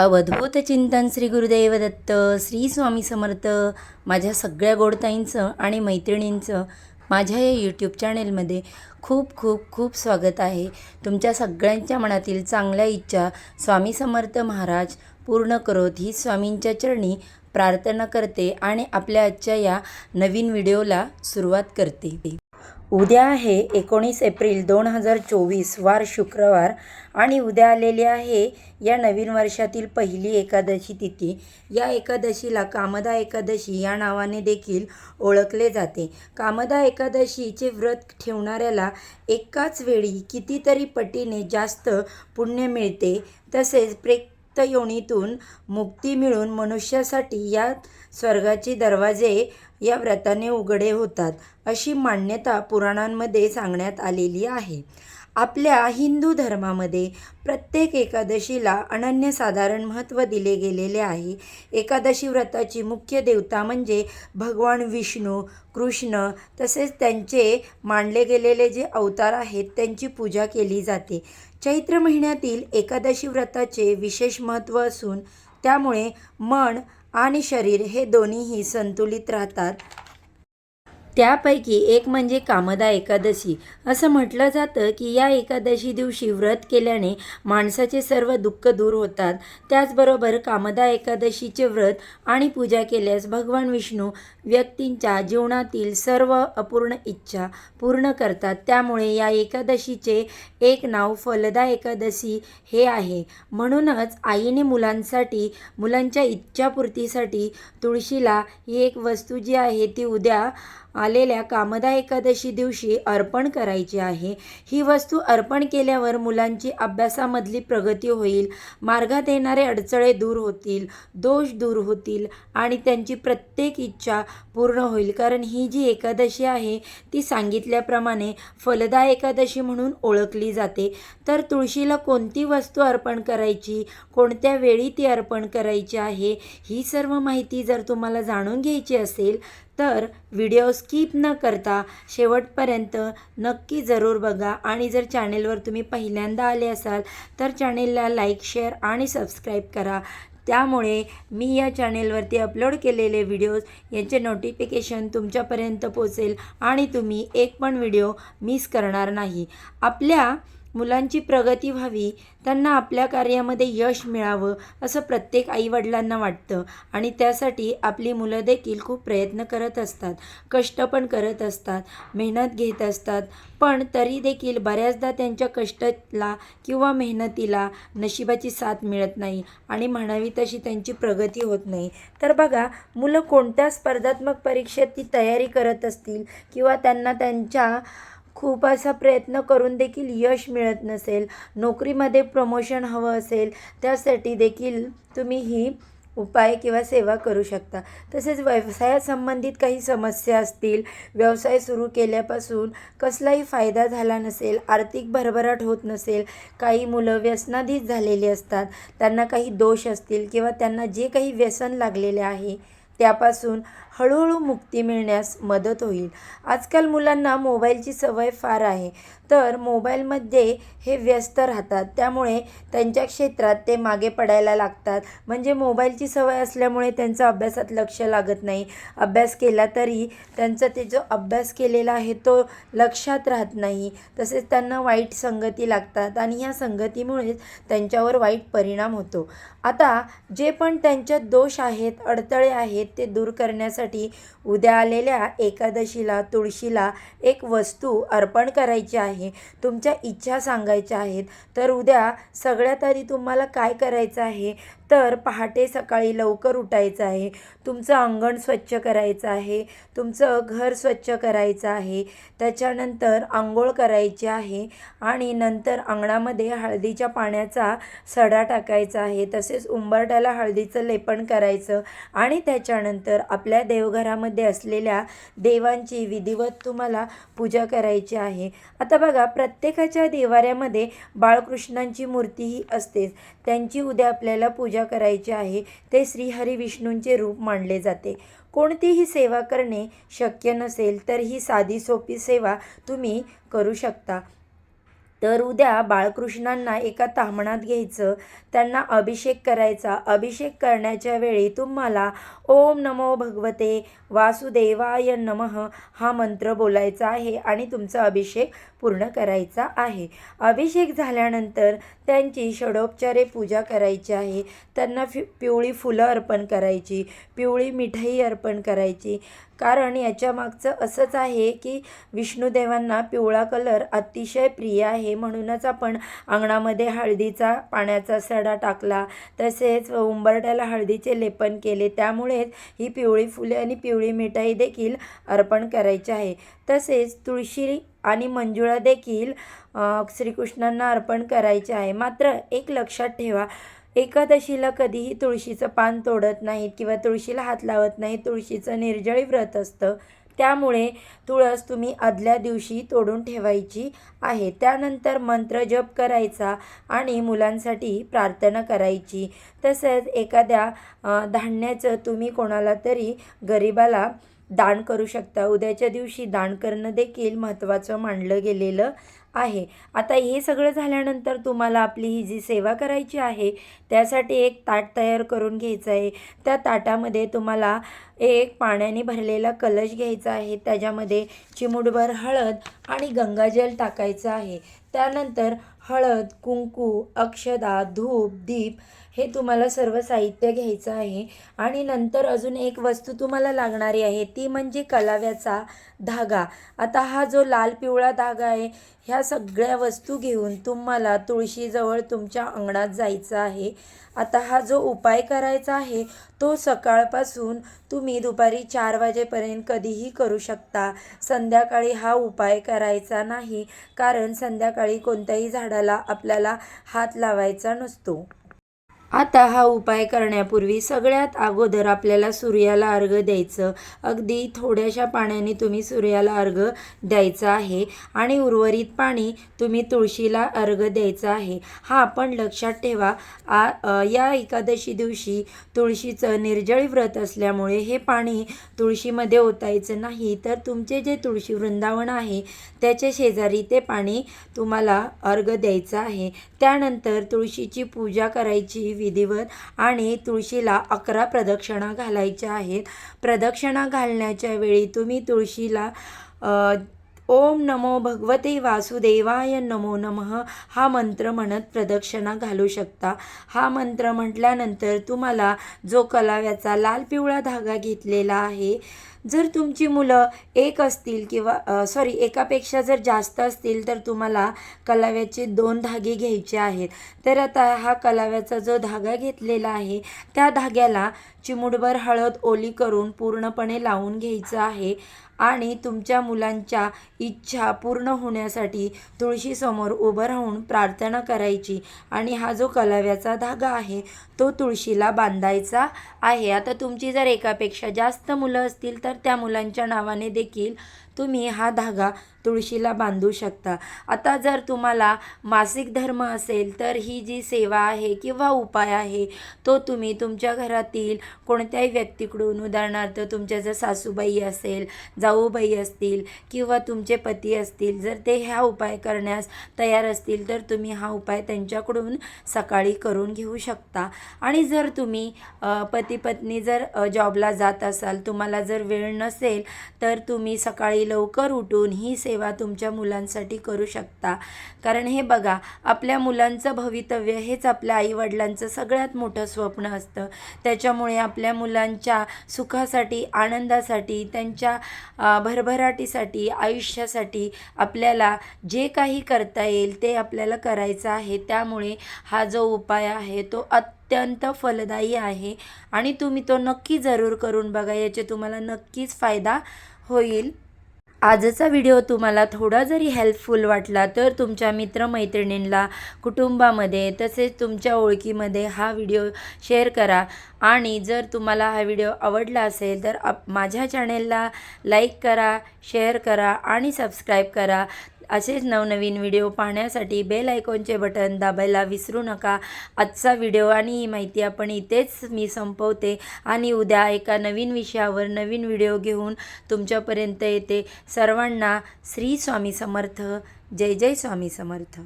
अवधूत चिंतन श्री गुरुदेव दत्त श्री स्वामी समर्थ माझ्या सगळ्या गोडताईंचं आणि मैत्रिणींचं माझ्या या यूट्यूब चॅनेलमध्ये खूप खूप खूप स्वागत आहे. तुमच्या सगळ्यांच्या मनातील चांगल्या इच्छा स्वामी समर्थ महाराज पूर्ण करोत ही स्वामींच्या चरणी प्रार्थना करते आणि आपल्या आजच्या या नवीन व्हिडिओला सुरुवात करते. उद्या आहे एकोणीस एप्रिल दोन हजार चोवीस वार शुक्रवार आणि उद्या आलेली आहे या नवीन वर्षातील पहिली एकादशी तिथी. या एकादशीला कामदा एकादशी या नावाने देखील ओळखले जाते. कामदा एकादशीचे व्रत ठेवणाऱ्याला एकाच वेळी कितीतरी पटीने जास्त पुण्य मिळते. तसेच प्रे योनीतून मुक्ती मिळून मनुष्यासाठी या स्वर्गाचे दरवाजे या व्रताने उघडे होतात अशी मान्यता पुराणांमध्ये सांगण्यात आलेली आहे. आपल्या हिंदू धर्मामध्ये प्रत्येक एकादशीला अनन्यसाधारण महत्त्व दिले गेलेले आहे. एकादशी व्रताची मुख्य देवता म्हणजे भगवान विष्णू कृष्ण तसेच त्यांचे मानले गेलेले जे अवतार आहेत त्यांची पूजा केली जाते. चैत्र महिन्यातील एकादशी व्रताचे विशेष महत्त्व असून त्यामुळे मन आणि शरीर हे दोन्हीही संतुलित राहतात. त्यापैकी एक म्हणजे कामदा एकादशी. असं म्हटलं जातं की या एकादशी दिवशी व्रत केल्याने माणसाचे सर्व दुःख दूर होतात. त्याचबरोबर कामदा एकादशीचे व्रत आणि पूजा केल्यास भगवान विष्णू व्यक्तींच्या जीवनातील सर्व अपूर्ण इच्छा पूर्ण करतात. त्यामुळे या एकादशीचे एक नाव फलदा एकादशी हे आहे. म्हणूनच आईने मुलांसाठी मुलांच्या इच्छापूर्तीसाठी तुळशीला ही एक वस्तू जी आहे ती उद्या आलेल्या कामदा एकादशी दिवशी अर्पण करायची आहे. ही वस्तू अर्पण केल्यावर मुलांची अभ्यासामधली प्रगती होईल मार्गात येणारे अडचळे दूर होतील दोष दूर होतील आणि त्यांची प्रत्येक इच्छा पूर्ण होईल. कारण ही जी एकादशी आहे ती सांगितल्याप्रमाणे फलदा एकादशी म्हणून ओळखली जाते. तर तुळशीला कोणती वस्तू अर्पण करायची कोणत्या वेळी ती अर्पण करायची आहे ही सर्व माहिती जर तुम्हाला जाणून घ्यायची असेल तर व्हिडिओ स्किप न करता शेवटपर्यंत नक्की जरूर बघा. आणि जर चॅनेलवर तुम्ही पहिल्यांदा आले असाल तर चॅनेलला लाईक शेअर आणि सबस्क्राईब करा. त्यामुळे मी या चॅनेलवरती अपलोड केलेले व्हिडिओज यांचे नोटिफिकेशन तुमच्यापर्यंत पोचेल आणि तुम्ही एक पण व्हिडिओ मिस करणार नाही. आपल्या मुलांची प्रगती व्हावी त्यांना आपल्या कार्यामध्ये यश मिळावं असं प्रत्येक आईवडिलांना वाटतं. आणि त्यासाठी आपली मुलं देखील खूप प्रयत्न करत असतात कष्ट पण करत असतात मेहनत घेत असतात. पण तरी देखील बऱ्याचदा त्यांच्या कष्टाला किंवा मेहनतीला नशिबाची साथ मिळत नाही आणि म्हणावी तशी त्यांची प्रगती होत नाही. तर बघा मुलं कोणत्या स्पर्धात्मक परीक्षेत ती तयारी करत असतील किंवा त्यांना त्यांच्या खूप असा प्रयत्न करून देखील यश मिळत नसेल नोकरीमध्ये प्रमोशन हवं असेल त्यासाठी देखील तुम्ही ही उपाय किंवा सेवा करू शकता. तसेच व्यवसायासंबंधित काही समस्या असतील व्यवसाय सुरू केल्यापासून कसलाही फायदा झाला नसेल आर्थिक भरभराट होत नसेल काही मुलं व्यसनाधीत झालेली असतात त्यांना काही दोष असतील किंवा त्यांना जे काही व्यसन लागलेले आहे त्यापासून हळूहळू मुक्ती मिळण्यास मदत होईल. आजकाल मुलांना मोबाईलची सवय फार आहे. तर मोबाईलमध्ये हे व्यस्त राहतात. त्यामुळे त्यांच्या क्षेत्रात ते मागे पडायला लागतात. म्हणजे मोबाईलची सवय असल्यामुळे त्यांचं अभ्यासात लक्ष लागत नाही. अभ्यास केला तरी त्यांचा ते जो अभ्यास केलेला आहे तो लक्षात राहत नाही. तसेच त्यांना वाईट संगती लागतात आणि ह्या संगतीमुळेच त्यांच्यावर वाईट परिणाम होतो. आता जे पण त्यांच्यात दोष आहेत अडथळे आहेत ते दूर करण्यासाठी उद्या आलेल्या एकादशीला तुळशीला एक वस्तू अर्पण करायची आहे. तुमच्या इच्छा सांगायच्या आहेत. तर उद्या सगळ्यात आधी तुम्हाला काय करायचं आहे? तर पहाटे सकाळी लवकर उठायचं आहे. तुमचं अंगण स्वच्छ करायचं आहे. तुमचं घर स्वच्छ करायचं आहे. त्याच्यानंतर आंघोळ करायची आहे आणि नंतर अंगणामध्ये हळदीच्या पाण्याचा सडा टाकायचा आहे. तसेच उंबरट्याला हळदीचं लेपन करायचं आणि त्याच्यानंतर आपल्या देवघरामध्ये असलेल्या देवांची विधिवत तुम्हाला पूजा करायची आहे. आता बघा प्रत्येकाच्या देवाऱ्यामध्ये बाळकृष्णांची मूर्तीही असतेच. त्यांची उद्या आपल्याला पूजा करायची आहे ते श्रीहरी विष्णूंचे रूप मानले जाते. कोणतीही सेवा करणे शक्य नसेल तर ही साधी सोपी सेवा तुम्ही करू शकता. तर उद्या बाळकृष्णांना एका ताम्हणात घ्यायचं त्यांना अभिषेक करायचा. अभिषेक करण्याच्या वेळी तुम्हाला ओम नमो भगवते वासुदेवाय नमः हा मंत्र बोलायचा आहे आणि तुमचा अभिषेक पूर्ण करायचा आहे. अभिषेक झाल्यानंतर त्यांची षडोपचारे पूजा करायची आहे. त्यांना फि पिवळी फुलं अर्पण करायची पिवळी मिठाई अर्पण करायची. कारण याच्या मागचं असंच आहे की विष्णुदेवांना पिवळा कलर अतिशय प्रिय आहे. म्हणूनच आपण अंगणामध्ये हळदीचा पाण्याचा सडा टाकला. तसेच उंबरट्याला हळदीचे लेपन केले. त्यामुळेच ही पिवळी फुले आणि पिवळी मिठाई देखील अर्पण करायची आहे. तसेच तुळशी आणि मंजुळा देखील श्रीकृष्णांना अर्पण करायचे आहे. मात्र एक लक्षात ठेवा एकादशीला कधीही तुळशीचं पान तोडत नाहीत किंवा तुळशीला हात लावत नाही तुळशीचं निर्जळी व्रत असतं. त्यामुळे तुळस तुम्ही आदल्या दिवशी तोडून ठेवायची आहे. त्यानंतर मंत्र जप करायचा आणि मुलांसाठी प्रार्थना करायची. तसंच एखाद्या धान्याचं तुम्ही कोणाला तरी गरिबाला दान करू शकता. उद्याच्या दिवशी दान करणं देखील महत्त्वाचं मानलं गेलेलं आहे. आता हे सगळं झाल्यानंतर तुम्हाला आपली ही जी सेवा करायची आहे त्यासाठी एक ताट तयार करून घ्यायचं आहे. त्या ताटामध्ये तुम्हाला एक पाण्याने भरलेला कलश घ्यायचा आहे. त्याच्यामध्ये चिमूटभर हळद आणि गंगाजल टाकायचं आहे. त्यानंतर हळद कुंकू अक्षदा धूप दीप हे तुम्हाला सर्व साहित्य घ्यायचं आहे. आणि नंतर अजून एक वस्तू तुम्हाला लागणारी आहे. ती म्हणजे कलाव्याचा धागा. आता हा जो लाल पिवळा धागा आहे ह्या सगळ्या वस्तू घेऊन तुम्हाला तुळशीजवळ तुमच्या अंगणात जायचं आहे. आता हा जो उपाय करायचा आहे तो सकाळपासून तुम्ही दुपारी चार वाजेपर्यंत कधीही करू शकता. संध्याकाळी हा उपाय करायचा नाही कारण संध्याकाळी कोणत्याही झाडाला आपल्याला हात लावायचा नसतो. आता हा उपाय करण्यापूर्वी सगळ्यात अगोदर आपल्याला सूर्याला अर्घ द्यायचं. अगदी थोड्याशा पाण्याने तुम्ही सूर्याला अर्घ द्यायचं आहे आणि उर्वरित पाणी तुम्ही तुळशीला अर्घ द्यायचं आहे. हा पण लक्षात ठेवा. आ या एकादशी दिवशी तुळशीचं निर्जळी व्रत असल्यामुळे हे पाणी तुळशीमध्ये ओतायचं नाही. तर तुमचे जे तुळशी वृंदावन आहे त्याच्या शेजारी ते पाणी तुम्हाला अर्घ द्यायचं आहे. त्यानंतर तुळशीची पूजा करायची विधिवत आणि तुळशीला अकरा प्रदक्षिणा घालायच्या आहेत. प्रदक्षिणा घालण्याच्या वेळी तुम्ही तुळशीला ओम नमो भगवते वासुदेवाय नमो नमः हा मंत्र म्हणत प्रदक्षिणा घालू शकता. हा मंत्र म्हटल्यानंतर तुम्हाला जो कलाव्याचा लाल पिवळा धागा घेतलेला आहे जर तुमची मुलं एक असतील किंवा सॉरी एकापेक्षा जर जास्त असतील तर तुम्हाला कलाव्याचे दोन धागे घ्यायचे आहेत. तर आता हा कलाव्याचा जो धागा घेतलेला आहे त्या धाग्याला चिमुडभर हळद ओली करून पूर्णपणे लावून घ्यायचं आहे आणि तुमच्या मुलांच्या इच्छा पूर्ण होण्यासाठी तुळशीसमोर उभं राहून प्रार्थना करायची. आणि हा जो कलाव्याचा धागा आहे तो तुळशीला बांधायचा आहे. आता तुमची जर एकापेक्षा जास्त मुलं असतील तर तर त्या मुलांच्या नावाने देखील तुम्ही हा धागा तुळशीला बांधू शकता. आता जर तुम्हाला मासिक धर्म असेल तर ही जी सेवा आहे किंवा उपाय आहे तो तुम्ही तुमच्या घरातील कोणत्याही व्यक्तीकडून उदाहरणार्थ तुमच्या जर सासूबाई असेल जाऊबाई असतील किंवा तुमचे पती असतील जर ते ह्या उपाय करण्यास तयार असतील तर तुम्ही हा उपाय त्यांच्याकडून सकाळी करून घेऊ शकता. आणि जर तुम्ही पती पत्नी जर जॉबला जात असाल तुम्हाला जर वेळ नसेल तर तुम्ही सकाळी लवकर उठून ही सेवा तुमच्या मुलांसाठी करू शकता. कारण हे बघा आपल्या मुलांचं भवितव्य हेच आपल्या आईवडिलांचं सगळ्यात मोठं स्वप्न असतं. त्याच्यामुळे आपल्या मुलांच्या सुखासाठी आनंदासाठी त्यांच्या भरभराटीसाठी आयुष्यासाठी आपल्याला जे काही करता येईल ते आपल्याला करायचं आहे. त्यामुळे हा जो उपाय आहे तो अत्यंत फलदायी आहे आणि तुम्ही तो नक्की जरूर करून बघा. याचे तुम्हाला नक्कीच फायदा होईल. आजचा व्हिडिओ तुम्हाला थोडा जरी हेल्पफुल वाटला तर तुमच्या मित्रमैत्रिणींना कुटुंबामध्ये तसेच तुमच्या ओळखीमध्ये हा व्हिडिओ शेअर करा. आणि जर तुम्हाला हा व्हिडिओ आवडला असेल तर आप माझ्या चॅनेलला लाईक करा शेअर करा आणि सबस्क्राईब करा. असेच नवनवीन व्हिडिओ पाहण्यासाठी बेल आयकॉनचे बटन दाबायला विसरू नका. आजचा व्हिडिओ आणि ही माहिती आपण इथेच मी संपवते आणि उद्या एका नवीन विषयावर नवीन व्हिडिओ घेऊन तुमच्यापर्यंत येते. सर्वांना श्री स्वामी समर्थ. जय जय स्वामी समर्थ.